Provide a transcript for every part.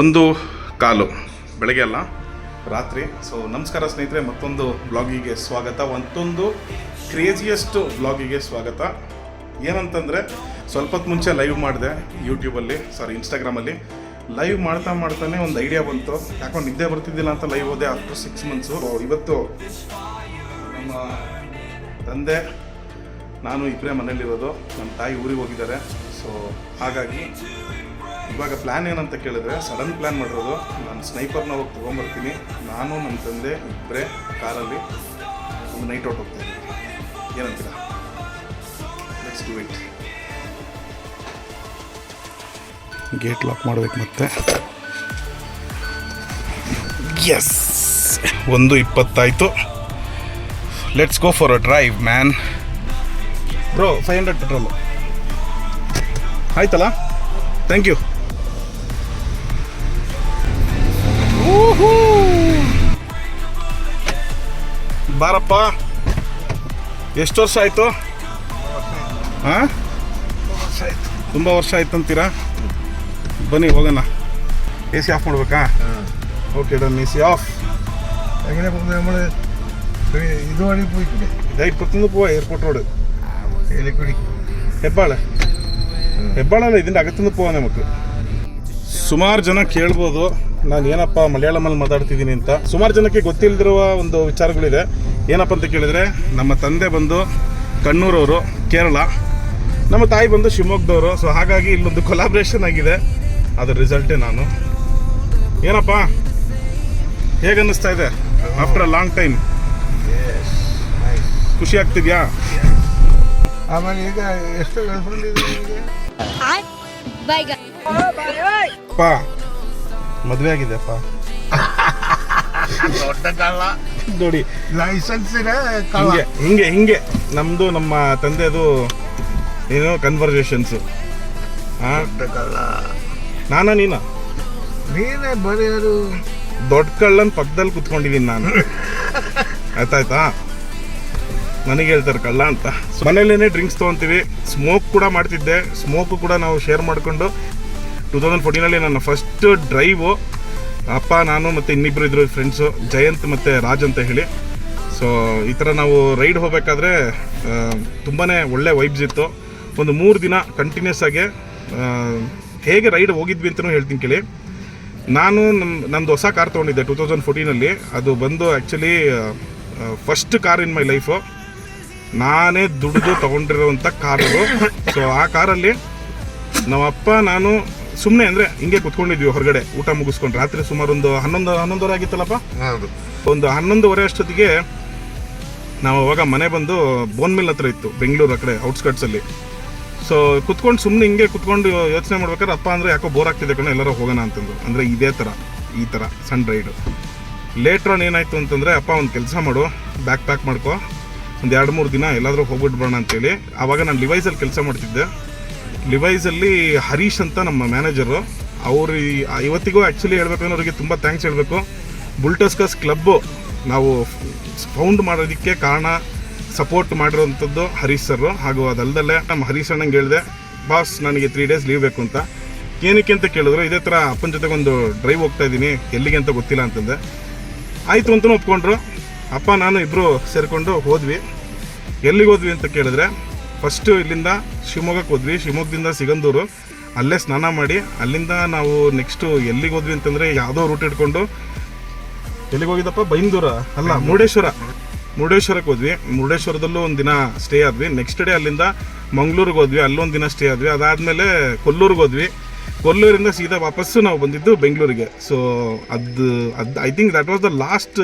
ಒಂದು ಕಾಲು. ಬೆಳಗ್ಗೆ ಅಲ್ಲ, ರಾತ್ರಿ. ಸೊ ನಮಸ್ಕಾರ ಸ್ನೇಹಿತರೆ, ಮತ್ತೊಂದು ಬ್ಲಾಗಿಗೆ ಸ್ವಾಗತ. ಮತ್ತೊಂದು ಕ್ರೇಜಿಯೆಸ್ಟ್ ಬ್ಲಾಗಿಗೆ ಸ್ವಾಗತ. ಏನಂತಂದರೆ ಸ್ವಲ್ಪ ಮುಂಚೆ ಲೈವ್ ಮಾಡಿದೆ ಯೂಟ್ಯೂಬಲ್ಲಿ ಸಾರಿ ಇನ್ಸ್ಟಾಗ್ರಾಮಲ್ಲಿ ಲೈವ್ ಮಾಡ್ತಾ ಮಾಡ್ತಾನೆ ಒಂದು ಐಡಿಯಾ ಬಂತು. ಯಾಕೋ ನಿದ್ದೆ ಬರ್ತಿದ್ದಿಲ್ಲ ಅಂತ ಲೈವ್ ಹೋದೆ ಆಫ್ಟರ್ ಸಿಕ್ಸ್ ಮಂತ್ಸು ಇವತ್ತು ನಮ್ಮ ತಂದೆ, ನಾನು ಇಬ್ಬರೇ ಮನೇಲಿರೋದು ನಮ್ಮ ತಾಯಿ ಊರಿಗೆ ಹೋಗಿದ್ದಾರೆ. ಸೊ ಹಾಗಾಗಿ ಇವಾಗ ಪ್ಲ್ಯಾನ್ ಏನಂತ ಕೇಳಿದ್ರೆ ಸಡನ್ ಪ್ಲ್ಯಾನ್ ಮಾಡಿರೋದು ನಾನು ಸ್ನೈಪರ್ನ ಹೋಗಿ ತೊಗೊಂಬರ್ತೀನಿ. ನಾನು ನನ್ನ ತಂದೆ ಇಬ್ಬರೇ ಕಾರಲ್ಲಿ ಒಂದು ನೈಟ್ ಔಟ್ ಹೋಗ್ತೀನಿ ಏನಂತೀರ? Next do it gate lock ಮಾಡಬೇಕು ಮತ್ತೆ. ಎಸ್ ಒಂದು ಇಪ್ಪತ್ತಾಯಿತು. Let's go for a drive man bro five hundred petrol ಆಯ್ತಲ್ಲ? ಥ್ಯಾಂಕ್ ಯು ಬಾರಪ್ಪ. ಎಷ್ಟು ವರ್ಷ ಆಯಿತು? ಹಾಂ? ತುಂಬ ವರ್ಷ ಆಯ್ತು ಅಂತೀರಾ? ಬನ್ನಿ ಹೋಗೋಣ. ಎ ಸಿ ಆಫ್ ಮಾಡಬೇಕಾ? Okay done A C off. Airport road Hebbal ഇതുവഴി പോയിട്ടില്ലേ ഇതാ ഇപ്പുറത്തുനിന്ന് പോവാ ಹೆಬ್ಬಾಳಲ್ಲ ಇದರಿಂದ ನಮಗೆ ಸುಮಾರು ಜನ ಕೇಳ್ಬೋದು. ನಾನು ಏನಪ್ಪ ಮಲಯಾಳಮಲ್ಲಿ ಮಾತಾಡ್ತಿದ್ದೀನಿ ಅಂತ. ಸುಮಾರು ಜನಕ್ಕೆ ಗೊತ್ತಿಲ್ಲದಿರುವ ಒಂದು ವಿಚಾರಗಳಿದೆ. ಏನಪ್ಪ ಅಂತ ಕೇಳಿದರೆ ನಮ್ಮ ತಂದೆ ಬಂದು ಕಣ್ಣೂರವರು ಕೇರಳ. ನಮ್ಮ ತಾಯಿ ಬಂದು ಶಿವಮೊಗ್ಗದವರು. ಸೊ ಹಾಗಾಗಿ ಇಲ್ಲೊಂದು ಕೊಲಾಬ್ರೇಷನ್ ಆಗಿದೆ. ಅದರ ರಿಸಲ್ಟೇ ನಾನು. ಏನಪ್ಪ? ಹೇಗನ್ನಿಸ್ತಾ ಇದೆ? ಆಫ್ಟರ್ ಅ ಲಾಂಗ್ ಟೈಮ್ ಖುಷಿ ಆಗ್ತಿದ್ಯಾ? ಆಮೇಲೆ ಈಗ ಎಷ್ಟು ಗರ್ಲ್ಫ್ರೆಂಡ್ ಮದುವೆ ಆಗಿದೆ ಅಪ್ಪ. ದೊಡ್ಡ ಕಳ್ಳ ನೋಡಿ. ಲೈಸೆನ್ಸ್ ಇದೆ ಕಳ್ಳ. ಹಿಂಗೆ ಹಿಂಗೆ ಹಿಂಗೆ. ನಮ್ಮದು ನಮ್ಮ ತಂದೆದು ಏನು ಕನ್ವರ್ಸೇಷನ್ಸು ಹಾಂ ದೊಡ್ಡ ಕಳ್ಳ ನಾನ ನೀನ? ನೀನೇ ಬರೆಯೋರು ದೊಡ್ಡ ಕಳ್ಳನ ಪಕ್ಕದಲ್ಲಿ ಕುತ್ಕೊಂಡಿದ್ದೀನಿ ನಾನು. ಆಯ್ತಾಯ್ತಾ? ನನಗೆ ಹೇಳ್ತಾರೆ ಕಳ್ಳ ಅಂತ. ಮನೇಲೇನೆ ಡ್ರಿಂಕ್ಸ್ ತೊಗೊತೀವಿ. ಸ್ಮೋಕ್ ಕೂಡ ಮಾಡ್ತಿದ್ದೆ. ಸ್ಮೋಕು ಕೂಡ ನಾವು ಶೇರ್ ಮಾಡಿಕೊಂಡು. ಟೂ ತೌಸಂಡ್ ಫೋರ್ಟೀನಲ್ಲಿ ನನ್ನ ಫಸ್ಟ್ ಡ್ರೈವು ಅಪ್ಪ, ನಾನು ಮತ್ತು ಇನ್ನಿಬ್ಬರು ಇದ್ರು ಫ್ರೆಂಡ್ಸು ಜಯಂತ್ ಮತ್ತು ರಾಜ್ ಅಂತ ಹೇಳಿ. ಸೊ ಈ ಥರ ನಾವು ರೈಡ್ ಹೋಗಬೇಕಾದ್ರೆ ತುಂಬಾ ಒಳ್ಳೆ ವೈಬ್ಸ್ ಇತ್ತು. ಒಂದು ಮೂರು ದಿನ ಕಂಟಿನ್ಯೂಸ್ ಆಗಿ ಹೇಗೆ ರೈಡ್ ಹೋಗಿದ್ವಿ ಅಂತಲೂ ಹೇಳ್ತೀನಿ ಕೇಳಿ. ನಾನು ನಮ್ಮ ನಂದು ಹೊಸ ಕಾರ್ ತೊಗೊಂಡಿದ್ದೆ ಟೂ ತೌಸಂಡ್ ಫೋರ್ಟೀನಲ್ಲಿ ಅದು ಬಂದು actually first car in my life ನಾನೇ ದುಡಿದು ತೊಗೊಂಡಿರೋವಂಥ ಕಾರು ಸೊ ಆ ಕಾರಲ್ಲಿ ನಮ್ಮಪ್ಪ, ನಾನು ಸುಮ್ಮನೆ ಅಂದರೆ ಹಿಂಗೆ ಕುತ್ಕೊಂಡಿದ್ವಿ ಹೊರಗಡೆ ಊಟ ಮುಗಿಸ್ಕೊಂಡು. ರಾತ್ರಿ ಸುಮಾರು ಒಂದು ಹನ್ನೊಂದು ಹನ್ನೊಂದುವರೆ ಆಗಿತ್ತಲ್ಲಪ್ಪ? ಹೌದು. ಒಂದು ಹನ್ನೊಂದುವರೆ ಅಷ್ಟೊತ್ತಿಗೆ ನಾವು ಅವಾಗ ಮನೆ ಬಂದು ಬೋನ್ ಮಿಲ್ ಹತ್ರ ಇತ್ತು ಬೆಂಗಳೂರು ಆ ಕಡೆ ಔಟ್ಸ್ಕಟ್ಸಲ್ಲಿ ಸೊ ಕುತ್ಕೊಂಡು ಸುಮ್ಮನೆ ಹಿಂಗೆ ಕುತ್ಕೊಂಡು ಯೋಚನೆ ಮಾಡ್ಬೇಕಾದ್ರೆ ಅಪ್ಪ ಅಂದರೆ ಯಾಕೋ ಬೋರ್ ಆಗ್ತಿದೆ ಕಣ ಎಲ್ಲರೂ ಹೋಗೋಣ ಅಂತಂದು ಅಂದರೆ ಇದೇ ಥರ ಈ ಥರ ಸನ್ ರೈಡು ಲೇಟ್ರ್ ಆನ್ ಏನಾಯಿತು ಅಂತಂದರೆ ಅಪ್ಪ ಒಂದು ಕೆಲಸ ಮಾಡು ಬ್ಯಾಕ್ ಪ್ಯಾಕ್ ಮಾಡ್ಕೊ. ಒಂದು ಎರಡು ಮೂರು ದಿನ ಎಲ್ಲಾದರೂ ಹೋಗ್ಬಿಟ್ಟು ಬರೋಣ ಅಂತೇಳಿ. ಆವಾಗ ನಾನು ಲಿವೈಸಲ್ಲಿ ಕೆಲಸ ಮಾಡ್ತಿದ್ದೆ. ಲಿವೈಸಲ್ಲಿ ಹರೀಶ್ ಅಂತ ನಮ್ಮ ಮ್ಯಾನೇಜರು ಅವರು ಇವತ್ತಿಗೂ ಆ್ಯಕ್ಚುಲಿ ಹೇಳ್ಬೇಕಂದ್ರೆ ಅವರಿಗೆ ತುಂಬ ಥ್ಯಾಂಕ್ಸ್ ಹೇಳಬೇಕು. ಬುಲ್ಟಸ್ಕಸ್ ಕ್ಲಬ್ಬು ನಾವು ಫೌಂಡ್ ಮಾಡೋದಕ್ಕೆ ಕಾರಣ ಸಪೋರ್ಟ್ ಮಾಡಿರೋವಂಥದ್ದು ಹರೀಶ್ ಸರ್ ಹಾಗೂ ಅದಲ್ಲದಲ್ಲೇ ನಮ್ಮ ಹರೀಶ್ ಅಣ್ಣಂಗೆ ಹೇಳಿದೆ, ಬಾಸ್, ನನಗೆ ತ್ರೀ ಡೇಸ್ ಲೀವ್ ಬೇಕು ಅಂತ. ಏನಕ್ಕೆ ಅಂತ ಕೇಳಿದ್ರು, ಇದೇ ಥರ ಅಪ್ಪನ ಜೊತೆಗೆ ಒಂದು ಡ್ರೈವ್ ಹೋಗ್ತಾ ಇದ್ದೀನಿ. ಎಲ್ಲಿಗೆ ಅಂತ ಗೊತ್ತಿಲ್ಲ ಅಂತಂದೆ. ಆಯಿತು ಅಂತಲೂ ಒಪ್ಕೊಂಡ್ರು. ಅಪ್ಪ, ನಾನು ಇಬ್ಬರು ಸೇರಿಕೊಂಡು ಹೋದ್ವಿ. ಎಲ್ಲಿಗೆ ಹೋದ್ವಿ ಅಂತ ಕೇಳಿದ್ರೆ ಫಸ್ಟು ಇಲ್ಲಿಂದ ಶಿವಮೊಗ್ಗಕ್ಕೆ ಹೋದ್ವಿ. ಶಿವಮೊಗ್ಗದಿಂದ ಸಿಗಂದೂರು. ಅಲ್ಲೇ ಸ್ನಾನ ಮಾಡಿ ಅಲ್ಲಿಂದ ನಾವು ನೆಕ್ಸ್ಟು ಎಲ್ಲಿಗೆ ಹೋದ್ವಿ ಅಂತಂದರೆ ಯಾವುದೋ ರೂಟ್ ಇಟ್ಕೊಂಡು ಎಲ್ಲಿಗೆ ಹೋಗಿದ್ದಪ್ಪ? ಬೈಂದೂರ. ಅಲ್ಲ ಮುರುಡೇಶ್ವರ. ಮುರುಡೇಶ್ವರಕ್ಕೆ ಹೋದ್ವಿ. ಮುರುಡೇಶ್ವರದಲ್ಲೂ ಒಂದು ದಿನ ಸ್ಟೇ ಆದ್ವಿ. ನೆಕ್ಸ್ಟ್ ಡೇ ಅಲ್ಲಿಂದ ಮಂಗ್ಳೂರಿಗೆ ಹೋದ್ವಿ. ಅಲ್ಲೊಂದು ದಿನ ಸ್ಟೇ ಆದ್ವಿ. ಅದಾದಮೇಲೆ ಕೊಲ್ಲೂರಿಗೆ ಹೋದ್ವಿ. ಕೊಲ್ಲೂರಿಂದ ಸೀದಾ ವಾಪಸ್ಸು ನಾವು ಬಂದಿದ್ದು ಬೆಂಗಳೂರಿಗೆ. ಸೊ ಅದು ಅದು I think that was the last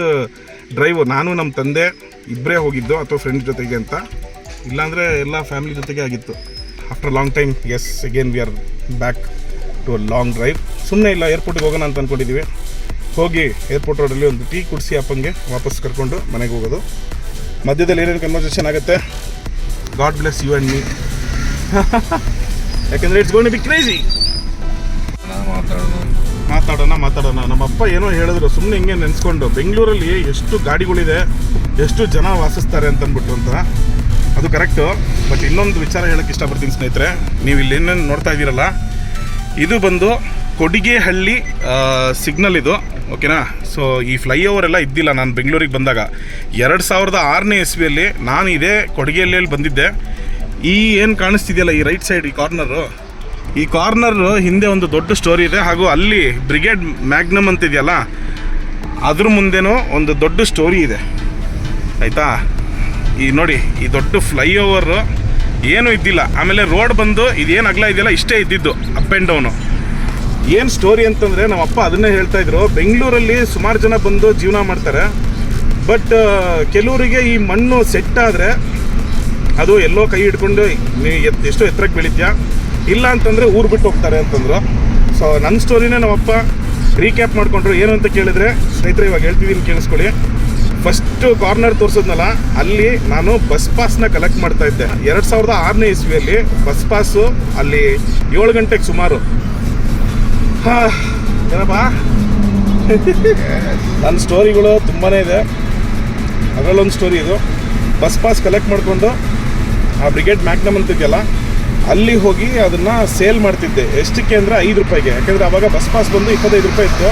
drive ನಾನು ನಮ್ಮ ತಂದೆ ಇಬ್ಬರೇ ಹೋಗಿದ್ದು ಅಥವಾ ಫ್ರೆಂಡ್ಸ್ ಜೊತೆಗೆ ಅಂತ. ಇಲ್ಲಾಂದರೆ ಎಲ್ಲ ಫ್ಯಾಮಿಲಿ ಜೊತೆಗೆ ಆಗಿತ್ತು. After long time yes again we are back to a long drive ಸುಮ್ಮನೆ ಇಲ್ಲ ಏರ್ಪೋರ್ಟಿಗೆ ಹೋಗೋಣ ಅಂತ ಅಂದ್ಕೊಂಡಿದ್ದೀವಿ ಹೋಗಿ ಏರ್ಪೋರ್ಟ್ ರೋಡಲ್ಲಿ ಒಂದು ಟೀ ಕುಡಿಸಿ ಅಪ್ಪಂಗೆ ವಾಪಸ್ ಕರ್ಕೊಂಡು ಮನೆಗೆ ಹೋಗೋದು. ಮಧ್ಯದಲ್ಲಿ ಏನೇನು ಕನ್ವರ್ಸೇಷನ್ ಆಗುತ್ತೆ? God bless you and me ಯಾಕೆಂದರೆ ಇಟ್ಸ್ ಗೋನ್ ಬಿ ಕ್ರೇಜಿ ಮಾತಾಡೋಣ ಮಾತಾಡೋಣ. ನಮ್ಮ ಅಪ್ಪ ಏನೋ ಹೇಳಿದ್ರು ಸುಮ್ಮನೆ ಹಿಂಗೆ ನೆನೆಸ್ಕೊಂಡು, ಬೆಂಗಳೂರಲ್ಲಿ ಎಷ್ಟು ಗಾಡಿಗಳಿದೆ, ಎಷ್ಟು ಜನ ವಾಸಿಸ್ತಾರೆ ಅಂತ ಅಂದ್ಬಿಟ್ಟು ಅಂತ. ಅದು ಕರೆಕ್ಟು ಬಟ್ ಇನ್ನೊಂದು ವಿಚಾರ ಹೇಳಕ್ಕೆ ಇಷ್ಟಪಡ್ತೀನಿ ಸ್ನೇಹಿತರೆ, ನೀವು ಇಲ್ಲಿ ಏನೇನು ನೋಡ್ತಾ ಇದ್ದೀರಲ್ಲ, ಇದು ಬಂದು ಕೊಡಿಗೆಹಳ್ಳಿ ಸಿಗ್ನಲ್ ಇದು ಓಕೆನಾ ಸೊ ಈ ಫ್ಲೈಓವರ್ ಎಲ್ಲ ಇದ್ದಿಲ್ಲ ನಾನು ಬೆಂಗಳೂರಿಗೆ ಬಂದಾಗ. ಎರಡು ಸಾವಿರದ ಆರನೇ ಇಸ್ವಿಯಲ್ಲಿ ನಾನು ಇದೇ ಕೊಡಿಗೆಹಳ್ಳಿಯಲ್ಲಿ ಬಂದಿದ್ದೆ. ಈ ಏನು ಕಾಣಿಸ್ತಿದೆಯಲ್ಲ ಈ ರೈಟ್ ಸೈಡ್ ಈ ಕಾರ್ನರು ಈ ಕಾರ್ನರ್ ಹಿಂದೆ ಒಂದು ದೊಡ್ಡ ಸ್ಟೋರಿ ಇದೆ, ಹಾಗೂ ಅಲ್ಲಿ ಬ್ರಿಗೇಡ್ ಮ್ಯಾಗ್ನಮ್ ಅಂತಿದೆಯಲ್ಲ, ಅದ್ರ ಮುಂದೆನೂ ಒಂದು ದೊಡ್ಡ ಸ್ಟೋರಿ ಇದೆ. ಆಯಿತಾ? ಈ ನೋಡಿ, ಈ ದೊಡ್ಡ ಫ್ಲೈಓವರು ಏನೂ ಇದ್ದಿಲ್ಲ. ಆಮೇಲೆ ರೋಡ್ ಬಂದು ಇದೇನು ಅಗಲ ಇದೆಯಲ್ಲ, ಇಷ್ಟೇ ಇದ್ದಿದ್ದು ಅಪ್ ಆ್ಯಂಡ್ ಡೌನು ಏನು ಸ್ಟೋರಿ ಅಂತಂದರೆ, ನಮ್ಮ ಅಪ್ಪ ಅದನ್ನೇ ಹೇಳ್ತಾ ಇದ್ರು. ಬೆಂಗಳೂರಲ್ಲಿ ಸುಮಾರು ಜನ ಬಂದು ಜೀವನ ಮಾಡ್ತಾರೆ. ಬಟ್ ಕೆಲವರಿಗೆ ಈ ಮಣ್ಣು ಸೆಟ್ ಆದರೆ ಅದು ಎಲ್ಲೋ ಕೈ ಹಿಡ್ಕೊಂಡು ಎತ್, ಎಷ್ಟೋ ಎತ್ತರಕ್ಕೆ ಬೆಳಿತೀಯಾ? ಇಲ್ಲ ಅಂತಂದರೆ ಊರು ಬಿಟ್ಟು ಹೋಗ್ತಾರೆ ಅಂತಂದರು. ಸೊ ನನ್ನ ಸ್ಟೋರಿನೇ ನಮ್ಮಪ್ಪ ರೀಕ್ಯಾಪ್ ಮಾಡಿಕೊಂಡ್ರು. ಏನು ಅಂತ ಕೇಳಿದ್ರೆ, ಸ್ನೇಹಿತರೆ, ಇವಾಗ ಹೇಳ್ತಿದ್ದೀನಿ, ಕೇಳಿಸ್ಕೊಳ್ಳಿ. ಫಸ್ಟು ಕಾರ್ನರ್ ತೋರಿಸಿದ್ನಲ್ಲ, ಅಲ್ಲಿ ನಾನು ಬಸ್ ಪಾಸ್ನ ಕಲೆಕ್ಟ್ ಮಾಡ್ತಾ ಇದ್ದೆ. ಎರಡು ಸಾವಿರದ ಆರನೇ ಇಸ್ವಿಯಲ್ಲಿ ಬಸ್ ಪಾಸು ಅಲ್ಲಿ ಏಳು ಗಂಟೆಗೆ ಸುಮಾರು. ಹಾಂ, ಏನಪ್ಪ? ನನ್ನ ಸ್ಟೋರಿಗಳು ತುಂಬಾ ಇದೆ. ಅದರಲ್ಲೊಂದು ಸ್ಟೋರಿ ಇದು. ಬಸ್ ಪಾಸ್ ಕಲೆಕ್ಟ್ ಮಾಡಿಕೊಂಡು ಆ ಬ್ರಿಗೇಡ್ ಮ್ಯಾಗ್ನಮ್ ಅಂತಿದೆಯಲ್ಲ ಅಲ್ಲಿ ಹೋಗಿ ಅದನ್ನು ಸೇಲ್ ಮಾಡ್ತಿದ್ದೆ. ಎಷ್ಟಕ್ಕೆ ಅಂದರೆ ಐದು ರೂಪಾಯಿಗೆ. ಯಾಕೆಂದರೆ ಅವಾಗ ಬಸ್ ಪಾಸ್ ಬಂದು ಇಪ್ಪತ್ತೈದು ರೂಪಾಯಿ ಇತ್ತು.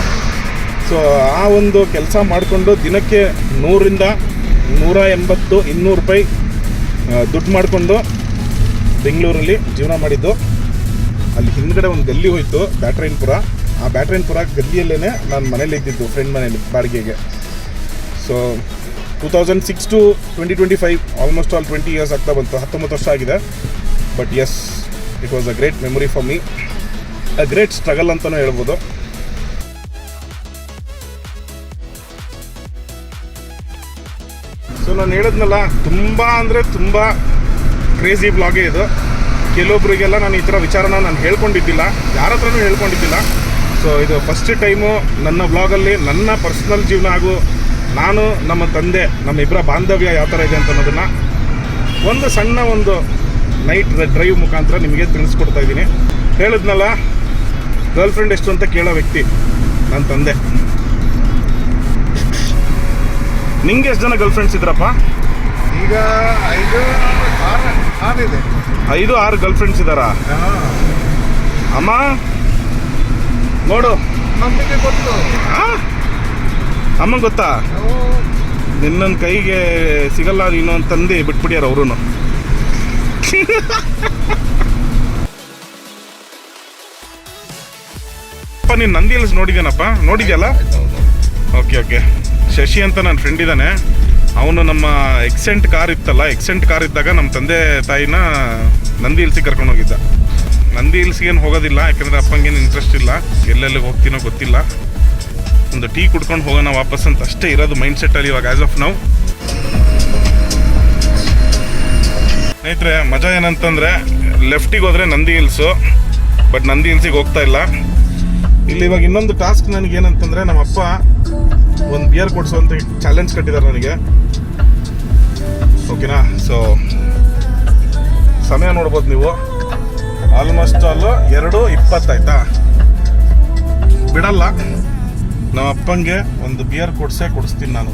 ಸೊ ಆ ಒಂದು ಕೆಲಸ ಮಾಡಿಕೊಂಡು ದಿನಕ್ಕೆ ನೂರಿಂದ ನೂರ ಎಂಬತ್ತು ಇನ್ನೂರು ರೂಪಾಯಿ ದುಡ್ಡು ಮಾಡಿಕೊಂಡು ಬೆಂಗಳೂರಲ್ಲಿ ಜೀವನ ಮಾಡಿದ್ದು. ಅಲ್ಲಿ ಹಿಂದ್ಗಡೆ ಒಂದು ಗಲ್ಲಿ ಹೋಯಿತು, ಬ್ಯಾಟ್ರೈನ್ಪುರ. ಆ ಬ್ಯಾಟ್ರೈನ್ಪುರ ಗಲ್ಲಿಯಲ್ಲೇ ನಾನು ಮನೇಲಿ ಇದ್ದಿದ್ದು ಫ್ರೆಂಡ್ ಮನೇಲಿ, ಬಾಡಿಗೆಗೆ. So two thousand six to twenty twenty five almost all twenty years ಆಗ್ತಾ ಬಂತು. ಹತ್ತೊಂಬತ್ತು ವರ್ಷ ಆಗಿದೆ. But yes it was a great memory for me a great struggle ಅಂತಲೂ ಹೇಳ್ಬೋದು. ನಾನು ಹೇಳಿದ್ನಲ್ಲ, ತುಂಬ ಅಂದರೆ ತುಂಬ ಕ್ರೇಜಿ ಬ್ಲಾಗೇ ಇದು. ಕೆಲವೊಬ್ಬರಿಗೆಲ್ಲ ನಾನು ಈ ಥರ ವಿಚಾರನ ನಾನು ಹೇಳ್ಕೊಂಡಿದ್ದಿಲ್ಲ. ಯಾರ ಹತ್ರನೂ ಹೇಳ್ಕೊಂಡಿದ್ದಿಲ್ಲ. ಸೊ ಇದು ಫಸ್ಟ್ ಟೈಮು ನನ್ನ ಬ್ಲಾಗಲ್ಲಿ ನನ್ನ ಪರ್ಸ್ನಲ್ ಜೀವನ ಹಾಗೂ ನಾನು, ನಮ್ಮ ತಂದೆ ನಮ್ಮ ಇಬ್ಬರ ಬಾಂಧವ್ಯ ಯಾವ ಥರ ಇದೆ ಅಂತ ಅನ್ನೋದನ್ನು ಒಂದು ಸಣ್ಣ ಒಂದು ನೈಟ್ ಡ್ರೈವ್ ಮುಖಾಂತರ ನಿಮಗೆ ತಿಳಿಸ್ಕೊಡ್ತಾ ಇದ್ದೀನಿ. ಹೇಳಿದ್ನಲ್ಲ ಗರ್ಲ್ ಫ್ರೆಂಡ್ ಎಷ್ಟು ಅಂತ ಕೇಳೋ ವ್ಯಕ್ತಿ ನನ್ನ ತಂದೆ. ನಿಂಗೆ ಎಷ್ಟು ಜನ ಗರ್ಲ್ ಫ್ರೆಂಡ್ಸ್ ಇದ್ರಪ್ಪ? ಈಗ ಐದು ಆರು ಆರಿದೆ ಐದು ಆರು ಗರ್ಲ್ ಫ್ರೆಂಡ್ಸ್ ಇದ್ದಾರಾ ಅಮ್ಮ ನೋಡು. ನಮಗೆ ಗೊತ್ತು ಆ? ಅಮ್ಮ ಗೊತ್ತಾ? ನಾವು ನಿನ್ನ ಕೈಗೆ ಸಿಗಲ್ಲ ನೀನು ತಂದು ಬಿಟ್ಬಿಡ್ಯಾರ ಅವರು ಅಪ್ಪ ನೀನು ನಂದಿ ಹಿಲ್ಸ್ ನೋಡಿದ್ಯಾನಪ್ಪ? ನೋಡಿದ್ಯಲ್ಲ? ಓಕೆ ಓಕೆ ಶಶಿ ಅಂತ ನನ್ನ ಫ್ರೆಂಡ್ ಇದ್ದಾನೆ ಅವನು ನಮ್ಮ ಎಕ್ಸೆಂಟ್ ಕಾರ್ ಇತ್ತಲ್ಲ ಎಕ್ಸೆಂಟ್ ಕಾರ್ ಇದ್ದಾಗ ನಮ್ಮ ತಂದೆ ತಾಯಿನ ನಂದಿ ಹಿಲ್ಸಿಗೆ ಕರ್ಕೊಂಡು ಹೋಗಿದ್ದ. ನಂದಿ ಹಿಲ್ಸ್ಗೆ ಏನು ಹೋಗೋದಿಲ್ಲ, ಯಾಕಂದರೆ ಅಪ್ಪಂಗೇನು ಇಂಟ್ರೆಸ್ಟ್ ಇಲ್ಲ, ಎಲ್ಲೆಲ್ಲಿಗೆ ಹೋಗ್ತೀನೋ ಗೊತ್ತಿಲ್ಲ. ಒಂದು ಟೀ ಕುಡ್ಕೊಂಡು ಹೋಗೋಣ ವಾಪಸ್ ಅಂತ ಅಷ್ಟೇ ಇರೋದು ಮೈಂಡ್ ಸೆಟ್ಟಲ್ಲಿ ಇವಾಗ ಆ್ಯಸ್ ಆಫ್ ನಾವು ಸ್ನೇಹಿತರೆ, ಮಜಾ ಏನಂತಂದರೆ ಲೆಫ್ಟಿಗೆ ಹೋದರೆ ನಂದಿ ಹಿಲ್ಸು ಬಟ್ ನಂದಿ ಹಿಲ್ಸಿಗೆ ಹೋಗ್ತಾ ಇಲ್ಲ. ಇಲ್ಲಿ ಇವಾಗ ಇನ್ನೊಂದು ಟಾಸ್ಕ್ ನನಗೇನಂತಂದರೆ ನಮ್ಮ ಅಪ್ಪ ಒಂದು ಬಿಯರ್ ಕೊಡಿಸುವಂತ ಚಾಲೆಂಜ್ ಕಟ್ಟಿದ್ದಾರೆ ನನಗೆ. ಓಕೆನಾ ಸೊ ಸಮಯ ನೋಡ್ಬೋದು ನೀವು. ಆಲ್ಮೋಸ್ಟ್ ಅಲ್ಲು ಎರಡು ಇಪ್ಪತ್ತಾಯ್ತಾ? ಬಿಡಲ್ಲ. ನಮ್ಮ ಅಪ್ಪಂಗೆ ಒಂದು ಬಿಯರ್ ಕೊಡ್ಸೇ ಕೊಡಿಸ್ತೀನಿ ನಾನು.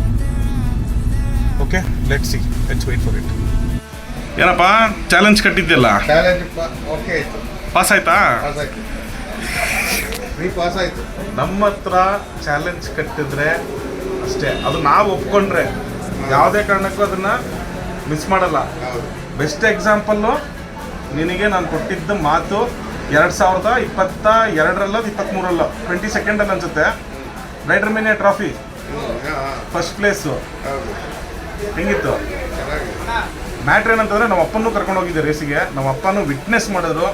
Okay let see let's wait for it ಏನಪ್ಪ? ಚಾಲೆಂಜ್ ಕಟ್ಟಿದ್ದಿಲ್ಲ ಆಯಿತು? ಪಾಸ್ ಆಯಿತು. ನಮ್ಮ ಹತ್ರ ಚಾಲೆಂಜ್ ಕಟ್ಟಿದ್ರೆ ಅಷ್ಟೇ. ಅದು ನಾವು ಒಪ್ಕೊಂಡ್ರೆ ಯಾವುದೇ ಕಾರಣಕ್ಕೂ ಅದನ್ನ ಮಿಸ್ ಮಾಡಲ್ಲ. ಬೆಸ್ಟ್ ಎಕ್ಸಾಂಪಲ್ಲು ನಿನಗೆ ನಾನು ಕೊಟ್ಟಿದ್ದ ಮಾತು ಎರಡು ಸಾವಿರದ ಇಪ್ಪತ್ತ ಎರಡರಲ್ಲೋ ಇಪ್ಪತ್ತ್ಮೂರಲ್ಲೋ ಟ್ವೆಂಟಿ ಸೆಕೆಂಡಲ್ಲಿ ಅನ್ಸುತ್ತೆ. Rider Mania trophy first place ಹೆಂಗಿತ್ತು? ಮ್ಯಾಟ್ರ್ ಏನಂತಂದರೆ ನಮ್ಮ ಅಪ್ಪನೂ ಕರ್ಕೊಂಡು ಹೋಗಿದ್ದೆ ರೇಸಿಗೆ ನಮ್ಮ ಅಪ್ಪನೂ ವಿಟ್ನೆಸ್ ಮಾಡಿದ್ರು.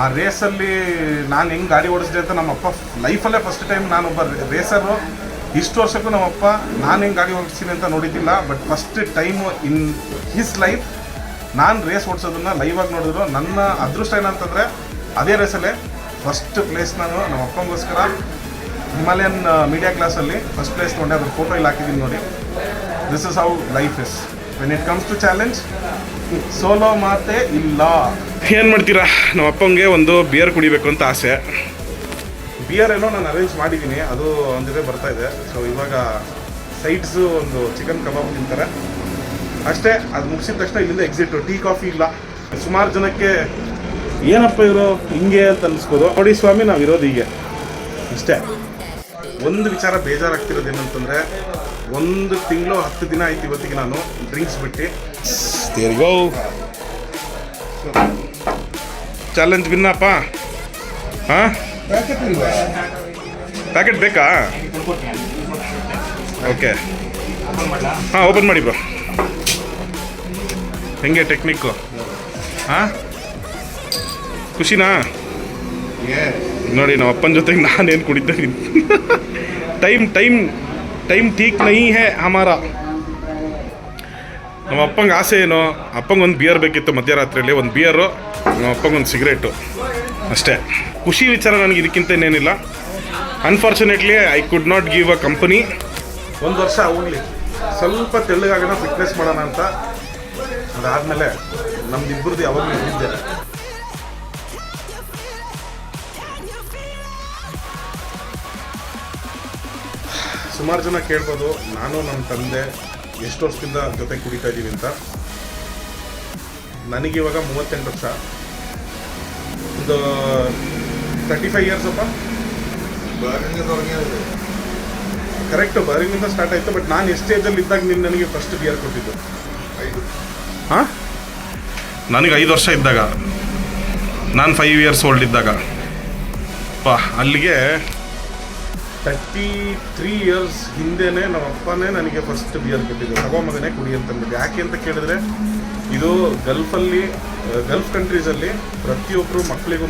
ಆ ರೇಸಲ್ಲಿ ನಾನು ಹೆಂಗೆ ಗಾಡಿ ಓಡಿಸಿದೆ ಅಂತ ನಮ್ಮ ಅಪ್ಪ ಲೈಫಲ್ಲೇ ಫಸ್ಟ್ ಟೈಮ್ ನಾನೊಬ್ಬ ರೇಸರು ಇಷ್ಟು ವರ್ಷಕ್ಕೂ ನಮ್ಮಪ್ಪ, ನಾನು ಹೆಂಗೆ ಗಾಡಿ ಓಡಿಸ್ತೀನಿ ಅಂತ ನೋಡಿದ್ದಿಲ್ಲ but first time in his life ನಾನು ರೇಸ್ ಓಡಿಸೋದನ್ನ ಲೈವಾಗಿ ನೋಡಿದ್ರು. ನನ್ನ ಅದೃಷ್ಟ ಏನಂತಂದರೆ, ಅದೇ ರೇಸಲ್ಲೇ ಫಸ್ಟ್ ಪ್ಲೇಸ್ ನಾನು ನಮ್ಮ ಅಪ್ಪಂಗೋಸ್ಕರ ಹಿಮಾಲಯನ್ ಮೀಡಿಯಾ ಕ್ಲಾಸಲ್ಲಿ ಫಸ್ಟ್ ಪ್ಲೇಸ್ ತೊಗೊಂಡೆ. ಅದ್ರ ಫೋಟೋ ಇಲ್ಲಿ ಹಾಕಿದ್ದೀನಿ ನೋಡಿ. This is how life is when it comes to challenge solo ಮಾತೆ ಇಲ್ಲ. ಏನು ಮಾಡ್ತೀರಾ? ನಮ್ಮ ಅಪ್ಪಂಗೆ ಒಂದು ಬಿಯರ್ ಕುಡಿಬೇಕು ಅಂತ ಆಸೆ. ಬಿಯರ್ ಏನೋ ನಾನು ಅರೇಂಜ್ ಮಾಡಿದ್ದೀನಿ ಅದು ಒಂದಿದೆ ಬರ್ತಾ ಇದೆ. ಸೊ ಇವಾಗ ಸೈಡ್ಸು ಒಂದು ಚಿಕನ್ ಕಬಾಬ್ ತಿಂತಾರೆ. ಅಷ್ಟೇ ಅದು ಮುಗಿಸಿದ ತಕ್ಷಣ ಇಲ್ಲಿಂದ ಎಕ್ಸಿಟ್ ಟೀ ಕಾಫಿ ಇಲ್ಲ. ಸುಮಾರು ಜನಕ್ಕೆ ಏನಪ್ಪ ಇವರು ಹಿಂಗೆ ಅಂತ ಅನ್ನಿಸ್ಬೋದು ನೋಡಿ ಸ್ವಾಮಿ ನಾವು ಇರೋದು ಹೀಗೆ. ಅಷ್ಟೇ. ಒಂದು ವಿಚಾರ ಬೇಜಾರಾಗ್ತಿರೋದು ಏನಂತಂದರೆ ಒಂದು ತಿಂಗಳು ಹತ್ತು ದಿನ ಆಯ್ತು ಇವತ್ತಿಗೆ ನಾನು ಡ್ರಿಂಕ್ಸ್ ಬಿಟ್ಟು. ಚಾಲೆಂಜ್ ಬಿನ್ನಪ್ಪ ಹಾಂ? ಪ್ಯಾಕೆಟ್ ಇಲ್ವಾ? ಪ್ಯಾಕೆಟ್ ಬೇಕಾ? ಓಕೆ ಹಾಂ ಓಪನ್ ಮಾಡಿ ಬಾ. ಹೆಂಗೆ ಟೆಕ್ನಿಕ್ಕು ಹಾಂ? ಖುಷಿನಾ? ನೋಡಿ ನಮ್ಮ ಅಪ್ಪನ ಜೊತೆಗೆ ನಾನೇನು ಕುಡಿತಾ ಟೈಮ್ ಟೈಮ್ ಟೈಮ್ ಠೀಕ್ ನೈ ಹೇ ಹಮಾರ. ನಮ್ಮ ಅಪ್ಪಂಗೆ ಆಸೆ ಏನು? ಅಪ್ಪಂಗೆ ಒಂದು ಬಿಯರ್ ಬೇಕಿತ್ತು ಮಧ್ಯರಾತ್ರಿಯಲ್ಲಿ ಒಂದು ಬಿಯರು ನಮ್ಮ ಅಪ್ಪಗೊಂದು ಸಿಗರೇಟು. ಅಷ್ಟೇ. ಖುಷಿ ವಿಚಾರ ನನಗೆ ಇದಕ್ಕಿಂತ ಇನ್ನೇನಿಲ್ಲ. Unfortunately I could not give a company ಒಂದು ವರ್ಷ ಹೋಗ್ಲಿ ಸ್ವಲ್ಪ ತೆಳ್ಳಗಾಗೋಣ ಫಿಟ್ನೆಸ್ ಮಾಡೋಣ ಅಂತ. ಅದಾದಮೇಲೆ ನಮ್ದಿಬ್ಬರದ್ದು ಯಾವಾಗಲೂ ಇದ್ದಿದ್ದೆ. ಸುಮಾರು ಜನ ಕೇಳ್ಬೋದು, ನಾನು ನಮ್ಮ ತಂದೆ ಎಷ್ಟು ವರ್ಷದಿಂದ ಜೊತೆ ಕುಡಿತಾ ಇದ್ದೀವಿ ಅಂತ. ನನಗಿವಾಗ ಮೂವತ್ತೆಂಟು ವರ್ಷ. ಒಂದು ತರ್ಟಿ ಫೈವ್ ಇಯರ್ಸ್ ಅಪ್ಪ. ಕರೆಕ್ಟ್ ಇಂದ ಸ್ಟಾರ್ಟ್ ಆಯಿತು ಬಟ್ ನಾನು ಎಷ್ಟು ಏಜಲ್ಲಿ ಇದ್ದಾಗ ನೀನು ನನಗೆ ಫಸ್ಟ್ ಬಿಯರ್ ಕೊಟ್ಟಿದ್ದು. ಐದು. ಹಾಂ? ನನಗೆ ಐದು ವರ್ಷ ಇದ್ದಾಗ. ನಾನು ಫೈವ್ ಇಯರ್ಸ್ ಓಲ್ಡ್ ಇದ್ದಾಗ. ಅಪ್ಪ ಅಲ್ಲಿಗೆ ತರ್ಟಿ ತ್ರೀ ಇಯರ್ಸ್ ಹಿಂದೆನೇ ನಮ್ಮ ಅಪ್ಪನೇ ನನಗೆ ಫಸ್ಟ್ ಬಿಯರ್ ಕೊಟ್ಟಿದ್ದು. ತಗೋ ಮಗನೇ ಕುಡಿ ಅಂತಂದ್ಬಿಟ್ಟು ಯಾಕೆ ಅಂತ ಕೇಳಿದ್ರೆ ಇದು ಗಲ್ಫಲ್ಲಿ ಗಲ್ಫ್ ಕಂಟ್ರೀಸಲ್ಲಿ ಪ್ರತಿಯೊಬ್ಬರು ಮಕ್ಕಳಿಗೂ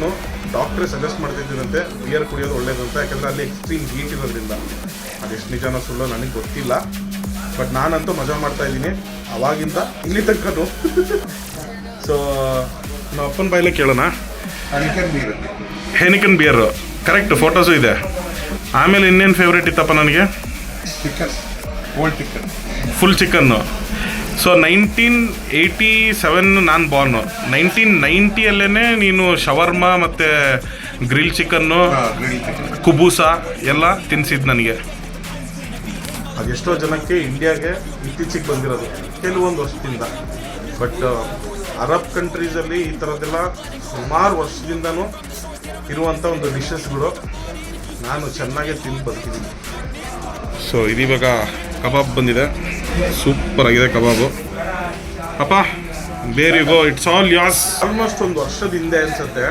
ಡಾಕ್ಟ್ರೇ ಸಜೆಸ್ಟ್ ಮಾಡ್ತಿದ್ದಿರಂತೆ ಬಿಯರ್ ಕುಡಿಯೋದು ಒಳ್ಳೇದು ಅಂತ ಯಾಕಂದರೆ ಅಲ್ಲಿ ಎಕ್ಸ್ಟ್ರೀಮ್ ಹೀಟ್ ಇರೋದ್ರಿಂದ. ಅದೆಷ್ಟು ನಿಜನೋ ಸುಳ್ಳು ನನಗೆ ಗೊತ್ತಿಲ್ಲ. ಬಟ್ ನಾನಂತೂ ಮಜಾ ಮಾಡ್ತಾ ಇದ್ದೀನಿ. ಅವಾಗಿಂದ ಇಲ್ಲಿ ತನಕನು ಸೊ ನಮ್ಮ ಅಪ್ಪನ ಬಾಯಲ್ಲೇ ಕೇಳೋಣ? ಅನಿಕನ್ ನೀರು ಹೆನಿಕನ್ ಬಿಯರು ಕರೆಕ್ಟ್ ಫೋಟೋಸು ಇದೆ. ಆಮೇಲೆ ಇನ್ನೇನು ಫೇವ್ರೇಟ್ ಇತ್ತಪ್ಪ ನನಗೆ? Chicken old chicken full chicken so nineteen eighty seven ನಾನು ಬಾರ್ನು ನೈನ್ಟೀನ್ ನೈಂಟಿಯಲ್ಲೇ ನೀನು ಶವರ್ಮ ಮತ್ತು ಗ್ರಿಲ್ ಚಿಕನ್ನು ಕುಬೂಸ ಎಲ್ಲ ತಿನ್ಸಿದ್ದು ನನಗೆ. ಅದೆಷ್ಟೋ ಜನಕ್ಕೆ ಇಂಡಿಯಾಗೆ ಇತ್ತೀಚೆಗೆ ಬಂದಿರೋದು ಕೆಲವೊಂದು ವರ್ಷದಿಂದ. ಬಟ್ ಅರಬ್ ಕಂಟ್ರೀಸಲ್ಲಿ ಈ ಥರದ್ದೆಲ್ಲ ಸುಮಾರು ವರ್ಷದಿಂದನೂ ಇರುವಂಥ ಒಂದು ಡಿಶಸ್ಗಳು ನಾನು ಚೆನ್ನಾಗೇ ತಿಂದು ಬದುಕಿದ್ದೀನಿ. ಸೊ ಇದೀವಾಗ ಕಬಾಬ್ ಬಂದಿದೆ. ಸೂಪರ್ ಆಗಿದೆ ಕಬಾಬು. ಅಪ್ಪ ಬೇರೆ go it's all as almost ಒಂದು ವರ್ಷದ ಹಿಂದೆ ಅನ್ಸುತ್ತೆ.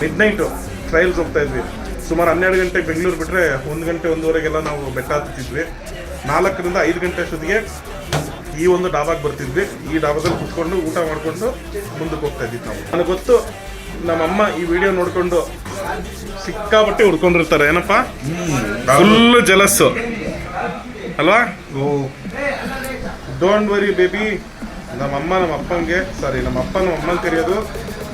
ಮಿಡ್ ನೈಟು ಟ್ರೈಲ್ಸ್ ಹೋಗ್ತಾ ಇದ್ವಿ. ಸುಮಾರು ಹನ್ನೆರಡು ಗಂಟೆಗೆ ಬೆಂಗಳೂರು ಬಿಟ್ಟರೆ ಒಂದು ಗಂಟೆ ಒಂದೂವರೆಗೆಲ್ಲ ನಾವು ಬೆಟ್ಟ ಹತ್ತಿದ್ವಿ ನಾಲ್ಕರಿಂದ ಐದು ಗಂಟೆ ಅಷ್ಟೊತ್ತಿಗೆ ಈ ಒಂದು ಡಾಬಾಗೆ ಬರ್ತಿದ್ವಿ. ಈ ಡಾಬಾದಲ್ಲಿ ಕುತ್ಕೊಂಡು ಊಟ ಮಾಡಿಕೊಂಡು ಮುಂದಕ್ಕೆ ಹೋಗ್ತಾ ಇದ್ವಿ ನಾವು. ನನಗೆ ಗೊತ್ತು ನಮ್ಮಮ್ಮ ಈ ವಿಡಿಯೋ ನೋಡಿಕೊಂಡು ಸಿಕ್ಕಾಪಟ್ಟೆ ಹುಡ್ಕೊಂಡಿರ್ತಾರೆ ಏನಪ್ಪ? ಫುಲ್ ಜಲಸ್ಸು ಅಲ್ವಾ? ಡೋಂಟ್ ವರಿ ಬೇಬಿ ನಮ್ಮಮ್ಮ ನಮ್ಮ ಅಪ್ಪಂಗೆ ಸಾರಿ ನಮ್ಮ ಅಪ್ಪ ನಮ್ಮ ಅಮ್ಮನ ಕರೆಯೋದು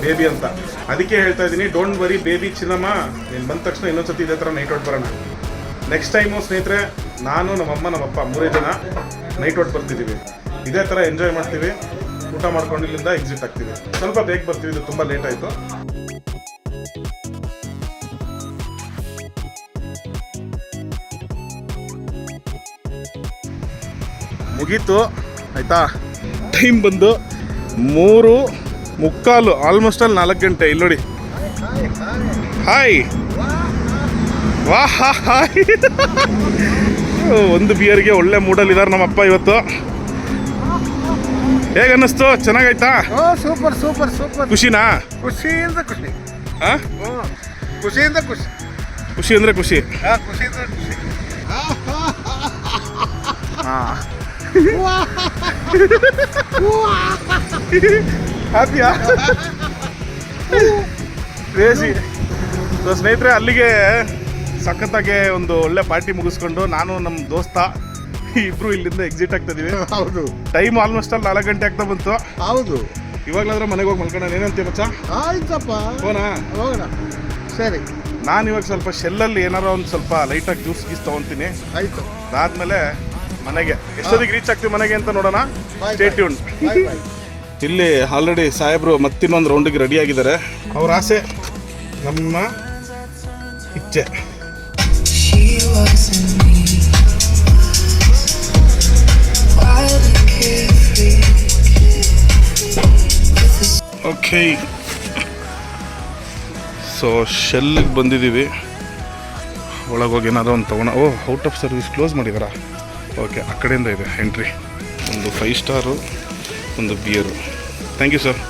ಬೇಬಿ ಅಂತ. ಅದಕ್ಕೆ ಹೇಳ್ತಾ ಇದ್ದೀನಿ ಡೋಂಟ್ ವರಿ ಬೇಬಿ ಚಿನ್ನಮ್ಮ. ನೀನು ಬಂದ ತಕ್ಷಣ ಇನ್ನೊಂದ್ಸತಿ ಇದೇ ಥರ ನೈಟ್ ಔಟ್ ಬರೋಣ. ನೆಕ್ಸ್ಟ್ ಟೈಮು ಸ್ನೇಹಿತರೆ, ನಾನು ನಮ್ಮಮ್ಮ ನಮ್ಮಪ್ಪ ಮೂರೇ ಜನ ನೈಟ್ ಔಟ್ ಬರ್ತಿದ್ದೀವಿ ಇದೇ ಥರ ಎಂಜಾಯ್ ಮಾಡ್ತೀವಿ. ಊಟ ಮಾಡ್ಕೊಂಡು ಇಲ್ಲಿಂದ ಎಕ್ಸಿಟ್ ಆಗ್ತೀವಿ. ಸ್ವಲ್ಪ ಬೇಗ ಬರ್ತೀವಿ, ಇದು ತುಂಬ ಲೇಟ್ ಆಯಿತು. ಮುಗೀತು ಆಯ್ತಾ? ಟೈಮ್ ಬಂದು ಮೂರು ಮುಕ್ಕಾಲು ಆಲ್ಮೋಸ್ಟ್ ಅಲ್ಲಿ ನಾಲ್ಕು ಗಂಟೆ. ಇಲ್ಲಿ ನೋಡಿ. ಹಾಯ್ ವಾ ಹಾ ಹಾಯ್ ಒಂದು ಬಿಯರ್ಗೆ ಒಳ್ಳೆ ಮೂಡಲ್ಲಿದ್ದಾರೆ ನಮ್ಮಪ್ಪ ಇವತ್ತು. ಹೇಗೆ ಅನ್ನಿಸ್ತು? ಚೆನ್ನಾಗಾಯ್ತಾ? ಸೂಪರ್ ಸೂಪರ್ ಸೂಪರ್ ಖುಷಿನಾ? ಖುಷಿಯಿಂದ ಖುಷಿ. ಹಾಂ ಖುಷಿಯಿಂದ ಖುಷಿ ಖುಷಿ. ಅಂದರೆ ಖುಷಿ. ಹಾ ಖುಷಿಯಿಂದ ಖುಷಿ. ಹ್ಯಾಪಿಯಾ ಕ್ರೇಜಿ ಸೊ ಸ್ನೇಹಿತರೆ ಅಲ್ಲಿಗೆ ಸಖತ್ತಾಗೆ ಒಂದು ಒಳ್ಳೆ ಪಾರ್ಟಿ ಮುಗಿಸ್ಕೊಂಡು ನಾನು ನಮ್ಮ ದೋಸ್ತ ಇಬ್ರು ಇಲ್ಲಿಂದ ಎಕ್ಸಿಟ್ ಆಗ್ತಾ ಇದೀವಿ. ಹೌದು. ಟೈಮ್ ಆಲ್ಮೋಸ್ಟ್ ಅಲ್ಲಿ ನಾಲ್ಕು ಗಂಟೆ ಆಗ್ತಾ ಬಂತು. ಹೌದು. ಇವಾಗಲಾದ್ರೆ ಮನೆಗೆ ಹೋಗಿ ಮಲ್ಕೊಂಡ ಏನಂತೀಯ ಮಚ್ಚ? ಆಯ್ತಪ್ಪ. ಹೋಗೋಣ? ಸರಿ. ನಾನು ಇವಾಗ ಸ್ವಲ್ಪ ಶೆಲ್ಲಲ್ಲಿ ಏನಾರ ಒಂದು ಸ್ವಲ್ಪ ಲೈಟಾಗಿ ಜ್ಯೂಸ್ ಗೀಸ್ ತೊಗೊತೀನಿ. ಆಯಿತು. ಅದಾದ್ಮೇಲೆ ಮನೆಗೆ. ಎಷ್ಟೊತ್ತಿಗೆ ರೀಚ್ ಆಗ್ತೀವಿ ಮನೆಗೆ ಅಂತ ನೋಡೋಣ. ಸ್ಟೇ ಟ್ಯೂನ್ ಇಲ್ಲಿ ಆಲ್ರೆಡಿ ಸಾಹೇಬ್ರು ಮತ್ತಿನ್ನೊಂದು ರೌಂಡಿಗೆ ರೆಡಿ ಆಗಿದ್ದಾರೆ. ಅವ್ರ ಆಸೆ ನಮ್ಮ ಇಚ್ಛೆ. ಓಕೆ ಸೊ ಶೆಲ್ಲಿಗೆ ಬಂದಿದ್ದೀವಿ. ಒಳಗೋಗಿ ಏನಾದರೂ ಒಂದು ತೊಗೊಳ oh out of service close ಮಾಡಿದಾರಾ? ಓಕೆ ಆ ಕಡೆಯಿಂದ ಇದೆ ಎಂಟ್ರಿ ಒಂದು ಫೈವ್ ಸ್ಟಾರು ಒಂದು ಬಿಯರು ಥ್ಯಾಂಕ್ ಯು ಸರ್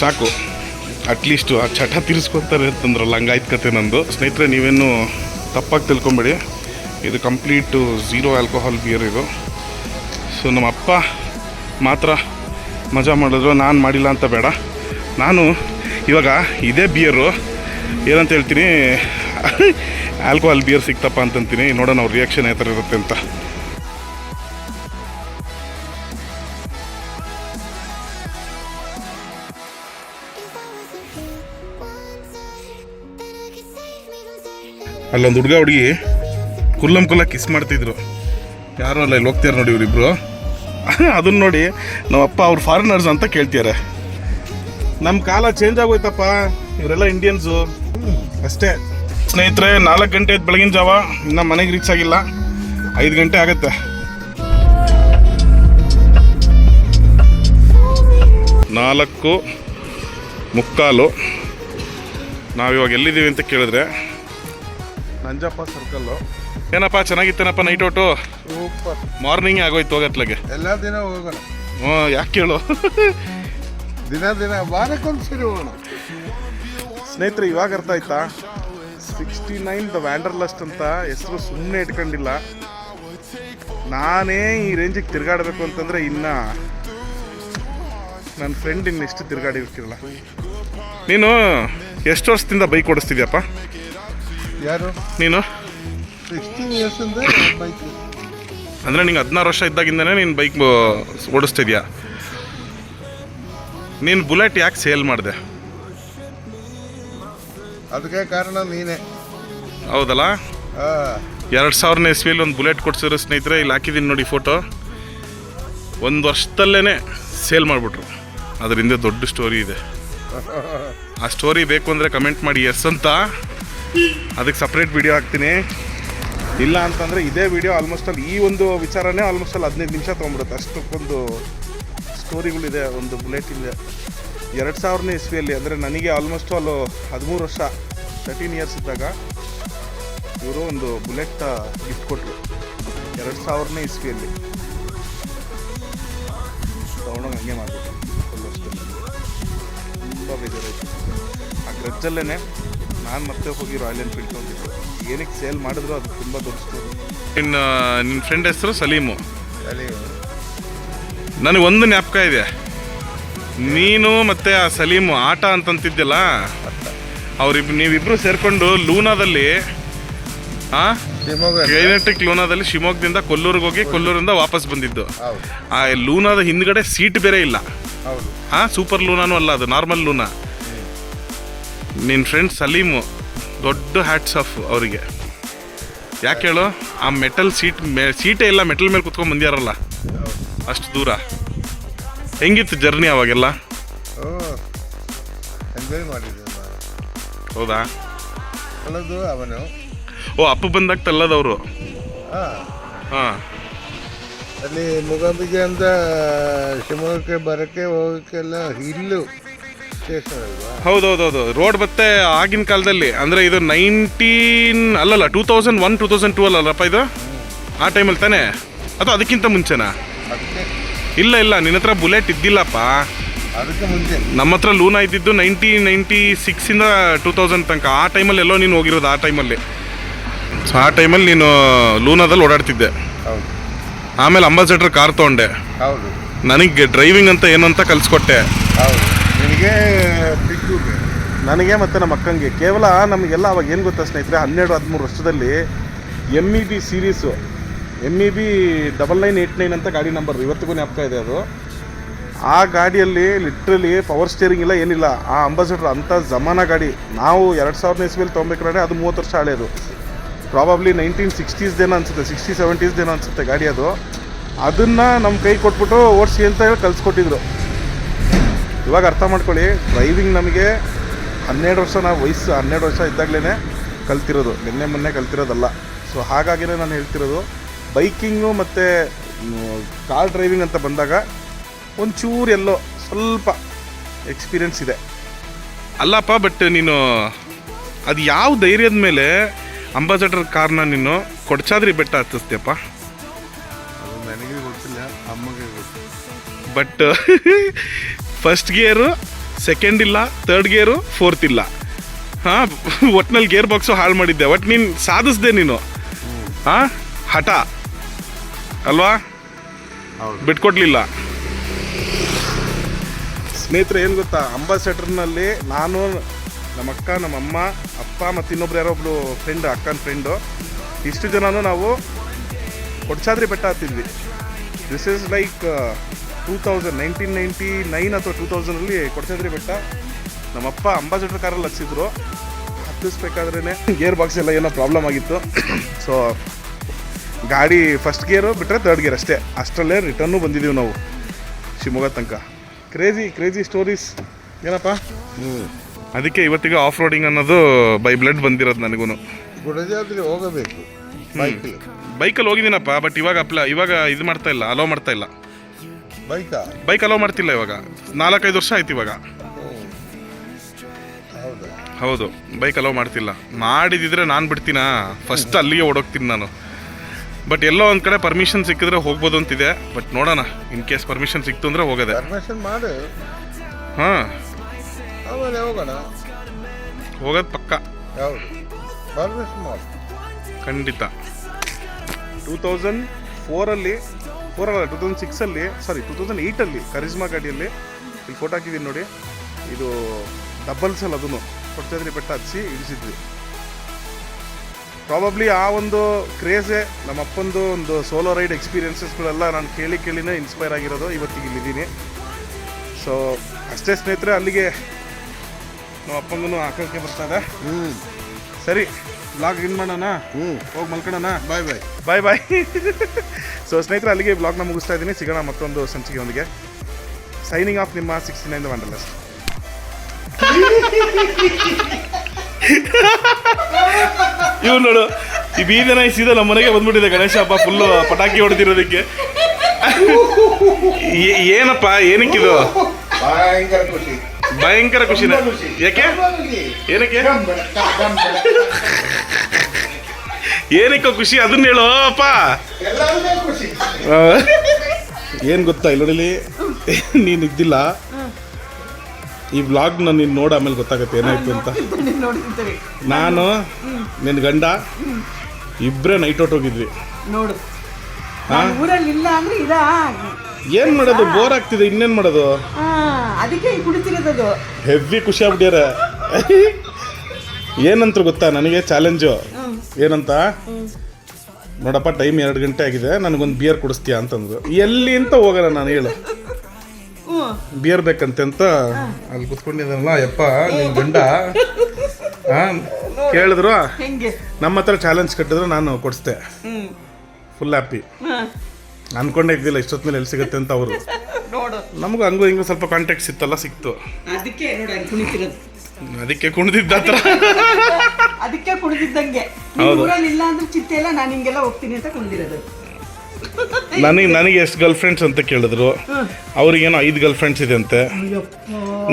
ಸಾಕು. ಅಟ್ಲೀಸ್ಟು ಆ ಚಟ ತೀರಿಸ್ಕೊತಾರೆ ಅಂತಂದ್ರಲ್ಲ ಹಂಗಾಯ್ತು ಕತೆ ನಂದು. ಸ್ನೇಹಿತರೆ, ನೀವೇನು ತಪ್ಪಾಗಿ ತಿಳ್ಕೊಂಬೇಡಿ. ಇದು ಕಂಪ್ಲೀಟು ಝೀರೋ ಆಲ್ಕೋಹಾಲ್ ಬಿಯರ್ ಇದು. ಸೊ ನಮ್ಮ ಅಪ್ಪ ಮಾತ್ರ ಮಜಾ ಮಾಡಿದ್ರು. ನಾನು ಮಾಡಿಲ್ಲ ಅಂತ ಬೇಡ. ನಾನು ಇವಾಗ ಇದೇ ಬಿಯರು ಏನಂತ ಹೇಳ್ತೀನಿ ಆಲ್ಕೋಹಾಲ್ ಬಿಯರ್ ಸಿಕ್ತಪ್ಪ ಅಂತಂತೀನಿ. ನೋಡೋಣ ಅವ್ರ ರಿಯಾಕ್ಷನ್ ಯಾವ ಥರ ಇರುತ್ತೆ ಅಂತ. ಅಲ್ಲೊಂದು ಹುಡುಗ ಹುಡುಗಿ ಕುಲ್ಲಂ ಕುಲ್ಲ ಕಿಸ್ ಮಾಡ್ತಿದ್ರು. ಯಾರು ಅಲ್ಲ, ಇಲ್ಲಿ ಹೋಗ್ತಾರೆ ನೋಡಿ ಇವರಿಬ್ರು. ಅದನ್ನ ನೋಡಿ ನಮ್ಮ ಅಪ್ಪ ಅವ್ರು ಫಾರಿನರ್ಸ್ ಅಂತ ಕೇಳ್ತಿದ್ದಾರೆ ನಮ್ಮ ಕಾಲ ಚೇಂಜ್ ಆಗೋಯ್ತಪ್ಪ. ಇವರೆಲ್ಲ ಇಂಡಿಯನ್ಸು ಅಷ್ಟೇ. ಸ್ನೇಹಿತರೆ ನಾಲ್ಕು ಗಂಟೆ ಆಯ್ತು ಬೆಳಗಿನ ಜಾವ. ಇನ್ನು ಮನೆಗೆ ರೀಚ್ ಆಗಿಲ್ಲ. ಐದು ಗಂಟೆ ಆಗುತ್ತೆ. ನಾಲ್ಕು ಮುಕ್ಕಾಲು. ನಾವಿವಾಗ ಎಲ್ಲಿದ್ದೀವಿ ಅಂತ ಕೇಳಿದ್ರೆ ನಂಜಪ್ಪ ಸರ್ಕಲ್ಲು ಏನಪ್ಪ ಚೆನ್ನಾಗಿತ್ತೇನಪ್ಪ ನೈಟ್ ಔಟು ಮಾರ್ನಿಂಗೇ ಮಾರ್ನಿಂಗ್ ಆಗೋಯ್ತು ಹೋಗತ್ಲಾಗೆ. ಎಲ್ಲ ದಿನ ಹೋಗೋಣ. ಹ್ಞೂ ಯಾಕೆ ಕೇಳು? ದಿನ ದಿನ ವಾರಕ್ಕೊಂದ್ಸರಿ ಹೋಗೋಣ. ಸ್ನೇಹಿತರೆ ಇವಾಗ ಅರ್ಥ ಆಯ್ತಾ? ಸಿಕ್ಸ್ಟಿ ನೈನ್ ದ ವ್ಯಾಂಡರ್ಲಸ್ಟ್ ಅಂತ ಹೆಸರು ಸುಮ್ಮನೆ ಇಟ್ಕೊಂಡಿಲ್ಲ. ನಾನೇ ಈ ರೇಂಜಿಗೆ ತಿರುಗಾಡಬೇಕು ಅಂತಂದ್ರೆ ಇನ್ನ ನನ್ನ ಫ್ರೆಂಡ್ ಇನ್ನೆಷ್ಟು ತಿರ್ಗಾಡಿರ್ತಿರಲ್ಲ ನೀನು ಎಷ್ಟು ವರ್ಷದಿಂದ ಬೈಕ್ ಓಡಿಸ್ತಿದ್ಯಪ್ಪ? ಯಾರು? ನೀನು? ಸಿಕ್ಸ್ಟೀನ್ ಅಂದರೆ ನಿಂಗೆ ಹದಿನಾರು ವರ್ಷ ಇದ್ದಾಗಿಂದನೇ ನೀನು ಬೈಕ್ ಓಡಿಸ್ತಿದ್ಯಾ? ನೀನು ಬುಲೆಟ್ ಯಾಕೆ ಸೇಲ್ ಮಾಡಿದೆ? ಅದಕ್ಕೆ ಕಾರಣ ನೀನೇ. ಹೌದಲ್ಲ? ಎರಡು ಸಾವಿರನೇ ಇಸ್ವಿಯಲ್ಲಿ ಒಂದು ಬುಲೆಟ್ ಕೊಡ್ಸಿರೋ ಸ್ನೇಹಿತರೆ ಇಲ್ಲಿ ಹಾಕಿದ್ದೀನಿ ನೋಡಿ ಫೋಟೋ ಒಂದು ವರ್ಷದಲ್ಲೇ ಸೇಲ್ ಮಾಡಿಬಿಟ್ರು. ಅದ್ರ ಹಿಂದೆ ದೊಡ್ಡ ಸ್ಟೋರಿ ಇದೆ. ಆ ಸ್ಟೋರಿ ಬೇಕು ಅಂದರೆ ಕಮೆಂಟ್ ಮಾಡಿ ಎಸ್ ಅಂತ. ಅದಕ್ಕೆ ಸಪ್ರೇಟ್ ವಿಡಿಯೋ ಹಾಕ್ತೀನಿ. ಇಲ್ಲ ಅಂತಂದರೆ ಇದೇ ವಿಡಿಯೋ ಆಲ್ಮೋಸ್ಟ್ ಅಲ್ಲಿ ಈ ಒಂದು ವಿಚಾರನೇ ಆಲ್ಮೋಸ್ಟ್ ಅಲ್ಲಿ ಹದಿನೈದು ನಿಮಿಷ ತೊಗೊಂಬಿಡುತ್ತೆ ಅಷ್ಟಕ್ಕೊಂದು ಸ್ಟೋರಿಗಳಿದೆ ಒಂದು ಬುಲೆಟ್ ಇದೆ. ಎರಡು ಸಾವಿರನೇ ಇಸ್ವಿಯಲ್ಲಿ ಅಂದರೆ ನನಗೆ ಆಲ್ಮೋಸ್ಟ್ ಅಲ್ಲೂ ಹದಿಮೂರು ವರ್ಷ ತರ್ಟೀನ್ ಇಯರ್ಸ್ ಇದ್ದಾಗ ಇವರು ಒಂದು ಬುಲೆಟ್ ಗಿಫ್ಟ್ ಕೊಟ್ಟರು ಎರಡು ಸಾವಿರನೇ ಇಸ್ವಿಯಲ್ಲಿ. ತಗೊಂಡೋಗಿ ಹಂಗೆ ಮಾಡಿಬಿಟ್ಟು ಫುಲ್ ತುಂಬ ಬೇಜಾರಾಯಿತು. ಆ ಗ್ರಜ್ಜಲ್ಲೇ ನಾನು ಮತ್ತೆ ಹೋಗಿ ರಾಯಲ್ ಎನ್ಫೀಲ್ಡ್ ತೊಗೊಂಡಿದ್ದು. ಏನಕ್ಕೆ ಸೇಲ್ ಮಾಡಿದ್ರು ಅದು ತುಂಬ ದೊಡ್ಡ ಇನ್ನು ನಿನ್ನ ನಿನ್ನ ಫ್ರೆಂಡ್ ಹೆಸರು? ಸಲೀಮು. ಅಲ್ಲಿ ನನಗೆ ಒಂದು ಜ್ಞಾಪಕ ಇದೆ. ನೀನು ಮತ್ತೆ ಆ ಸಲೀಮು ಆಟ ಅಂತಂತಿದ್ದಿಲ್ಲ ಅವ್ರಿಬ್, ನೀವಿಬ್ರು ಸೇರ್ಕೊಂಡು ಲೂನಾದಲ್ಲಿ, ಆ? ಲೂನಾದಲ್ಲಿ ಶಿವಮೊಗ್ಗದಿಂದ ಕೊಲ್ಲೂರಿಗೆ ಹೋಗಿ ಕೊಲ್ಲೂರಿಂದ ವಾಪಸ್ ಬಂದಿದ್ದು. ಆ ಲೂನಾದ ಹಿಂದ್ಗಡೆ ಸೀಟ್ ಬೇರೆ ಇಲ್ಲ. ಹಾ ಸೂಪರ್ ಲೂನಾನು ಅಲ್ಲ ಅದು ನಾರ್ಮಲ್ ಲೂನಾ. ನಿನ್ನ ಫ್ರೆಂಡ್ ಸಲೀಮು ದೊಡ್ಡ ಹ್ಯಾಟ್ಸ್ ಆಫ್ ಅವರಿಗೆ. ಯಾಕೆ ಹೇಳು? ಆ ಮೆಟಲ್ ಸೀಟ್ ಸೀಟೇ ಇಲ್ಲ ಮೆಟಲ್ ಮೇಲೆ ಕುತ್ಕೊಂಡು ಬಂದ್ಯಾರಲ್ಲ. ಅಷ್ಟು ದೂರ. ಹೆಂಗಿತ್ತು ಜರ್ನಿ ಅವಾಗೆಲ್ಲ? ಓ ಎಂಜಾಯ್ ಮಾಡಿದ್ದೆ ಹೌದಾ? ಅವನು. ಓ ಅಪ್ಪ ಬಂದಾಗ ತಲ್ಲದವರು. ಹಾಂ. ಹಾಂ. ಅಲ್ಲಿ ಮುಗಾಂಬಿಗೆ ಅಂತ ಶಿವಮೊಗ್ಗಕ್ಕೆ ಬರೋಕ್ಕೆ ಹೋಗೋಕ್ಕೆಲ್ಲ ಹಿಲ್ಲು ಹೌದೌದೌದು. ರೋಡ್ ಮತ್ತೆ ಆಗಿನ ಕಾಲದಲ್ಲಿ ಅಂದರೆ ಇದು ನೈನ್ಟೀನ್ ಅಲ್ಲಲ್ಲ two thousand one two thousand two ಅಲ್ಲಲ್ಲಪ್ಪ ಇದು? ಆ ಟೈಮಲ್ಲಿ ತಾನೇ? ಅಥವಾ ಅದಕ್ಕಿಂತ ಮುಂಚೆನಾ? ಇಲ್ಲ ಇಲ್ಲ ನಿನ್ನ ಹತ್ರ ಬುಲೆಟ್ ಇದ್ದಿಲ್ಲಪ್ಪ. ಅದಕ್ಕೆ ಮುಂಚೆ. ನಮ್ಮ ಹತ್ರ ಲೂನಾ ಇದ್ದಿದ್ದು ನೈನ್ಟಿ ನೈಂಟಿ ಸಿಕ್ಸಿಂದ ಟೂ ತೌಸಂಡ್ ತನಕ. ಆ ಟೈಮಲ್ಲಿ ಎಲ್ಲೋ ನೀನು ಹೋಗಿರೋದು ಆ ಟೈಮಲ್ಲಿ ಸೊ ಆ ಟೈಮಲ್ಲಿ ನೀನು ಲೂನಾದಲ್ಲಿ ಓಡಾಡ್ತಿದ್ದೆ. ಹೌದು. ಆಮೇಲೆ ಅಂಬಾಸೆಡ್ರ್ ಕಾರ್ ತೊಗೊಂಡೆ. ಹೌದು. ನನಗೆ ಡ್ರೈವಿಂಗ್ ಅಂತ ಏನು ಅಂತ ಕಲಿಸ್ಕೊಟ್ಟೆ. ಹೌದು. ನಿನಗೆ ನನಗೆ ಮತ್ತು ನಮ್ಮ ಅಕ್ಕಂಗೆ. ಕೇವಲ ನಮಗೆಲ್ಲ ಅವಾಗ ಏನು ಗೊತ್ತಾ ಸ್ನೇಹಿತರೆ ಹನ್ನೆರಡು ಹದಿಮೂರು ವರ್ಷದಲ್ಲಿ M E B series M E B double nine eight nine ಅಂತ ಗಾಡಿ ನಂಬರ್ ಇವತ್ತಿಗೂ ಜ್ಞಾಪಕ ಇದೆ ಅದು. ಆ ಗಾಡಿಯಲ್ಲಿ ಲಿಟ್ರಲಿ ಪವರ್ ಸ್ಟೇರಿಂಗ್ ಇಲ್ಲ, ಏನಿಲ್ಲ. ಆ ಅಂಬಾಸಿಡರ್ ಅಂಥ ಜಮಾನ ಗಾಡಿ. ನಾವು ಎರಡು ಸಾವಿರದ ಇಸ್ವಿಯಲ್ಲಿ ತೊಗೊಬೇಕಾದ್ರೆ ಅದು ಮೂವತ್ತು ವರ್ಷ ಹಳೆಯದು ಪ್ರಾಬಬ್ಲಿ ನೈನ್ಟೀನ್ ಸಿಕ್ಸ್ಟೀಸ್ದೇನೋ ಅನಿಸುತ್ತೆ ಸಿಕ್ಸ್ಟಿ ಸೆವೆಂಟೀಸ್ದೇನೋ ಅನಿಸುತ್ತೆ ಗಾಡಿ ಅದು. ಅದನ್ನು ನಮ್ಮ ಕೈ ಕೊಟ್ಬಿಟ್ಟು ಓಡಿಸಿ ಅಂತ ಹೇಳಿ ಕಲಿಸ್ಕೊಟ್ಟಿದ್ರು ಇವಾಗ ಅರ್ಥ ಮಾಡ್ಕೊಳ್ಳಿ ಡ್ರೈವಿಂಗ್ ನಮಗೆ ಹನ್ನೆರಡು ವರ್ಷ ನಾವು ವಯಸ್ಸು, ಹನ್ನೆರಡು ವರ್ಷ ಇದ್ದಾಗಲೇ ಕಲ್ತಿರೋದು. ನಿನ್ನೆ, ಮೊನ್ನೆ ಕಲ್ತಿರೋದಲ್ಲ. ಸೊ ಹಾಗಾಗಿನೇ ನಾನು ಹೇಳ್ತಿರೋದು ಬೈಕಿಂಗು ಮತ್ತು ಕಾರ್ ಡ್ರೈವಿಂಗ್ ಅಂತ ಬಂದಾಗ ಒಂಚೂರು ಎಲ್ಲೋ ಸ್ವಲ್ಪ ಎಕ್ಸ್ಪೀರಿಯನ್ಸ್ ಇದೆ. ಅಲ್ಲಪ್ಪ ಬಟ್ ನೀನು ಅದು ಯಾವ ಧೈರ್ಯದ ಮೇಲೆ ಅಂಬಾಸಡರ್ ಕಾರ್ನ ನೀನು ಕೊಡ್ಚಾದ್ರಿ ಬೆಟ್ಟ ಹತ್ತಿಸ್ತೀಯಪ್ಪ? ನನಗೆ ಗೊತ್ತಿಲ್ಲ ಅಮ್ಮಗೆ ಬಟ್ ಫಸ್ಟ್ ಗೇರು ಸೆಕೆಂಡ್ ಇಲ್ಲ ತರ್ಡ್ ಗೇರು ಫೋರ್ತ್ ಇಲ್ಲ. ಹಾಂ ಒಟ್ನಲ್ಲಿ ಗೇರ್ ಬಾಕ್ಸು ಹಾಳು ಮಾಡಿದ್ದೆ ಒಟ್ಟು ನೀನು ಸಾಧಿಸ್ದೆ ನೀನು. ಹಾಂ ಹಠ. ಅಲ್ವಾ? ಬಿಟ್ಕೊಡ್ಲಿಲ್ಲ. ಸ್ನೇಹಿತರೆ ಏನು ಗೊತ್ತಾ? ಅಂಬಾಸೆಡರ್ನಲ್ಲಿ ನಾನು ನಮ್ಮ ಅಕ್ಕ ನಮ್ಮ ಅಮ್ಮ ಅಪ್ಪ ಮತ್ತು ಇನ್ನೊಬ್ರು ಯಾರೋ ಒಬ್ರು ಫ್ರೆಂಡ್ ಅಕ್ಕನ ಫ್ರೆಂಡು ಇಷ್ಟು ಜನನೂ ನಾವು ಕೊಡ್ಸಾದ್ರಿ ಬೆಟ್ಟ ಹತ್ತಿದ್ವಿ. This is like two thousand nineteen ninety nine ಅಥವಾ ಟೂ ತೌಸಂಡಲ್ಲಿ ಕೊಡ್ಸಾದ್ರಿ ಬೆಟ್ಟ. ನಮ್ಮಪ್ಪ ಅಂಬಾಸೆಡರ್ ಕಾರಲ್ಲಿ ಹಚ್ಚಿದ್ರು. ಹತ್ತಿಸ್ಬೇಕಾದ್ರೇ ಗೇರ್ ಬಾಕ್ಸ್ ಎಲ್ಲ ಏನೋ ಪ್ರಾಬ್ಲಮ್ ಆಗಿತ್ತು. ಸೊ ಗಾಡಿ ಫಸ್ಟ್ ಗೇರು ಬಿಟ್ಟರೆ ತರ್ಡ್ ಗೇರ್ ಅಷ್ಟೇ. ಅಷ್ಟರಲ್ಲೇ ರಿಟರ್ನು ಬಂದಿದ್ದೀವಿ ನಾವು. ಶಿವಮೊಗ್ಗ ತನಕ. ಕ್ರೇಜಿ ಕ್ರೇಜಿ ಸ್ಟೋರೀಸ್ ಏನಪ್ಪ? ಅದಕ್ಕೆ ಇವತ್ತಿಗೆ ಆಫ್ ರೋಡಿಂಗ್ ಅನ್ನೋದು ಬೈ ಬ್ಲಡ್ ಬಂದಿರೋದು ನನಗೂ ಹೋಗಬೇಕು. ಬೈಕಲ್ಲಿ ಬೈಕಲ್ಲಿ ಹೋಗಿದ್ದೀನಪ್ಪ ಬಟ್ ಇವಾಗ ಅಪ್ಲ ಇವಾಗ ಇದು ಮಾಡ್ತಾ ಇಲ್ಲ ಅಲೋ ಮಾಡ್ತಾ ಇಲ್ಲ. ಬೈಕಾ ಬೈಕ್ ಅಲೋ ಮಾಡ್ತಿಲ್ಲ ಇವಾಗ. ನಾಲ್ಕೈದು ವರ್ಷ ಆಯ್ತು ಇವಾಗ. ಹೌದಾ? ಹೌದು. ಬೈಕ್ ಅಲೋ ಮಾಡ್ತಿಲ್ಲ. ಮಾಡಿದಿದ್ರೆ ನಾನು ಬಿಡ್ತೀನಾ? ಫಸ್ಟ್ ಅಲ್ಲಿಗೆ ಓಡೋಗ್ತೀನಿ ನಾನು. ಬಟ್ ಎಲ್ಲೋ ಒಂದು ಕಡೆ ಪರ್ಮಿಷನ್ ಸಿಕ್ಕಿದ್ರೆ ಹೋಗ್ಬೋದು ಅಂತಿದೆ. ಬಟ್ ನೋಡೋಣ ಇನ್ ಕೇಸ್ ಪರ್ಮಿಷನ್ ಸಿಕ್ತು ಅಂದರೆ ಹೋಗೋದೆ. ಪರ್ಮಿಷನ್ ಮಾಡು. ಹಾಂ. ಆಮೇಲೆ ಹೋಗೋಣ. ಹೋಗೋದು ಪಕ್ಕ. ಹೌದು ಪರ್ಮಿಷನ್ ಮಾಡು. ಖಂಡಿತ. ಟೂ ತೌಸಂಡ್ ಫೋರಲ್ಲಿ ಫೋರ್ ಅಲ್ಲ ಟೂ ತೌಸಂಡ್ ಸಿಕ್ಸಲ್ಲಿ ಸಾರಿ ಟೂ ತೌಸಂಡ್ ಏಯ್ಟಲ್ಲಿ ಕರಿಜ್ಮಾ ಗಾಡಿಯಲ್ಲಿ ಇಲ್ಲಿ ಫೋಟೋ ಹಾಕಿದ್ದೀನಿ ನೋಡಿ. ಇದು ಡಬಲ್ಸ್ ಅಲ್ಲ ಅದನ್ನು ಕೊಡ್ತಿದ್ರಿ ಬೆಟ್ಟ ಹಚ್ಚಿ ಇಳಿಸಿದ್ವಿ. ಪ್ರಾಬಬ್ಲಿ ಆ ಒಂದು ಕ್ರೇಜೆ ನಮ್ಮ ಅಪ್ಪಂದು ಒಂದು ಸೋಲೋ ರೈಡ್ ಎಕ್ಸ್ಪೀರಿಯನ್ಸಸ್ಗಳೆಲ್ಲ ನಾನು ಕೇಳಿ ಕೇಳಿನೇ ಇನ್ಸ್ಪೈರ್ ಆಗಿರೋದು ಇವತ್ತಿಗೆ ಇಲ್ಲಿದ್ದೀನಿ. ಸೊ ಅಷ್ಟೇ ಸ್ನೇಹಿತರೆ ಅಲ್ಲಿಗೆ ನಮ್ಮ ಅಪ್ಪಂಗೂ ಹಾಕೋಕ್ಕೆ ಬರ್ತದೆ ಇದೆ. ಹ್ಞೂ ಸರಿ ಬ್ಲಾಗ್ ಇನ್ ಮಾಡೋಣ? ಹ್ಞೂ ಹೋಗಿ ಮಲ್ಕೊಳ್ಳೋಣ ಬಾಯ್ ಬಾಯ್ ಬಾಯ್ ಬಾಯ್ ಸೊ ಸ್ನೇಹಿತರೆ ಅಲ್ಲಿಗೆ ಬ್ಲಾಗ್ನ ಮುಗಿಸ್ತಾ ಇದ್ದೀನಿ. ಸಿಗೋಣ ಮತ್ತೊಂದು ಸಂಚಿಕೆಯೊಂದಿಗೆ. ಸೈನಿಂಗ್ ಆಫ್ ನಿಮ್ಮ ಸಿಕ್ಸ್ಟಿ ನೈನ್ ವಂಡರ್ಲೆಸ್ ಇವ್ ನೋಡು ಈ ಬೀದನ ಸೀದಾ ನಮ್ಮ ಮನೆಗೆ ಬಂದ್ಬಿಟ್ಟಿದೆ ಗಣೇಶ ಹಬ್ಬ ಫುಲ್ಲು ಪಟಾಕಿ ಹೊಡೆದಿರೋದಕ್ಕೆ. ಏನಪ್ಪಾ ಏನಕ್ಕಿದು? ಭಯಂಕರ ಖುಷಿ. ಭಯಂಕರ ಖುಷಿನ. ಯಾಕೆ? ಏನಕ್ಕೆ? ಏನಕ್ಕೆ ಖುಷಿ? ಅದನ್ನ ಹೇಳು ಅಪ್ಪ. ಖುಷಿ. ಏನು ಗೊತ್ತಾ ಇಲ್ಲಿ ನೋಡಿಲಿ ನೀನು ಇದ್ದಿಲ್ಲ. ಈ ವ್ಲಾಗ್ನ ನೀನು ನೋಡ ಆಮೇಲೆ ಗೊತ್ತಾಗುತ್ತೆ ಏನಾಯ್ತು ಅಂತ. ನಾನು ನಿನ್ನ ಗಂಡ ಇಬ್ಬರೇ ನೈಟ್ ಔಟ್ ಹೋಗಿದ್ವಿ. ನೋಡು? ಊರಲ್ಲಿ ಇಲ್ಲ ಅಂದ್ರೆ ಇದ ಏನು ಮಾಡೋದು? ಬೋರ್ ಆಗ್ತಿದೆ ಇನ್ನೇನು ಮಾಡೋದು? ಅದಕ್ಕೆ ಈ ಕುಡಿತಿರೋದದು. ಹೆವಿ ಖುಷಿ ಆಗ್ಬಿಟ್ಟಿರ ಏನಂತ ಗೊತ್ತಾ ನನಗೆ? ಚಾಲೆಂಜು ಏನಂತ? ನೋಡಪ್ಪ ಟೈಮ್ ಎರಡು ಗಂಟೆ ಆಗಿದೆ ನನಗೊಂದು ಬಿಯರ್ ಕುಡಿಸ್ತೀಯಾ ಅಂತಂದ್ರು. ಎಲ್ಲಿ ಅಂತ ಹೋಗಲ್ಲ ನಾನು ಹೇಳು. ಹ್ಮ್ ಬಿಯರ್ ಬೇಕಂತೆ ಅಂತ ಅಲ್ಲಿ ಕುತ್ಕೊಂಡಿದ್ದಾನಲ್ಲ ಯಪ್ಪ ನಿನ್ ಗಂಡ. ಕೇಳಿದ್ರು? ನಮ್ಮ ಹತ್ರ ಚಾಲೆಂಜ್ ಕಟ್ಟಿದ್ರು ನಾನು ಕೊಡಿಸ್ದೆ. ಫುಲ್ ಹ್ಯಾಪಿ ಅನ್ಕೊಂಡೆ ಇದ್ದಿಲ್ಲ ಮೇಲೆ ಎಲ್ಲಿ ಸಿಗುತ್ತೆ ಅಂತ ಅವರು. ನಮಗೂ ಹಂಗೂ ಹಿಂಗೂ ಸ್ವಲ್ಪ ಕಾಂಟ್ಯಾಕ್ಟ್ ಸಿತ್ತಲ್ಲ ಸಿಕ್ತು. ಅದಕ್ಕೆ ಕುಣಿದಿದ್ದ ಅದಕ್ಕೆ ಕುಣಿದಿದ್ದಂಗೆ. ಊರಲ್ಲಿ ಇಲ್ಲ ಅಂದ್ರೆ ಚಿಂತೆ ಇಲ್ಲ ನಾನು ಹಿಂಗೆಲ್ಲ ಹೋಗ್ತೀನಿ ಅಂತ ಕುಣಿದಿರೋದು. ನನಗೆ ನನಗೆ ಎಷ್ಟು ಗರ್ಲ್ ಫ್ರೆಂಡ್ಸ್ ಅಂತ ಕೇಳಿದ್ರು. ಅವ್ರಿಗೇನೋ ಐದು ಗರ್ಲ್ ಫ್ರೆಂಡ್ಸ್ ಇದೆ ಅಂತೆ.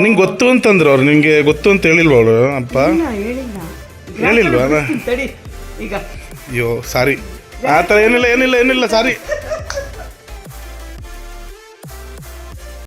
ನಿಂಗೆ ಗೊತ್ತು ಅಂತಂದ್ರು ಅವ್ರು. ನಿಮಗೆ ಗೊತ್ತು ಅಂತ ಹೇಳಿಲ್ವ ಅವಳು ಅಪ್ಪ? ಹೇಳಿಲ್ವಾ? ಅಯ್ಯೋ ಸಾರಿ ಆ ಥರ ಏನಿಲ್ಲ ಏನಿಲ್ಲ ಏನಿಲ್ಲ ಸಾರಿ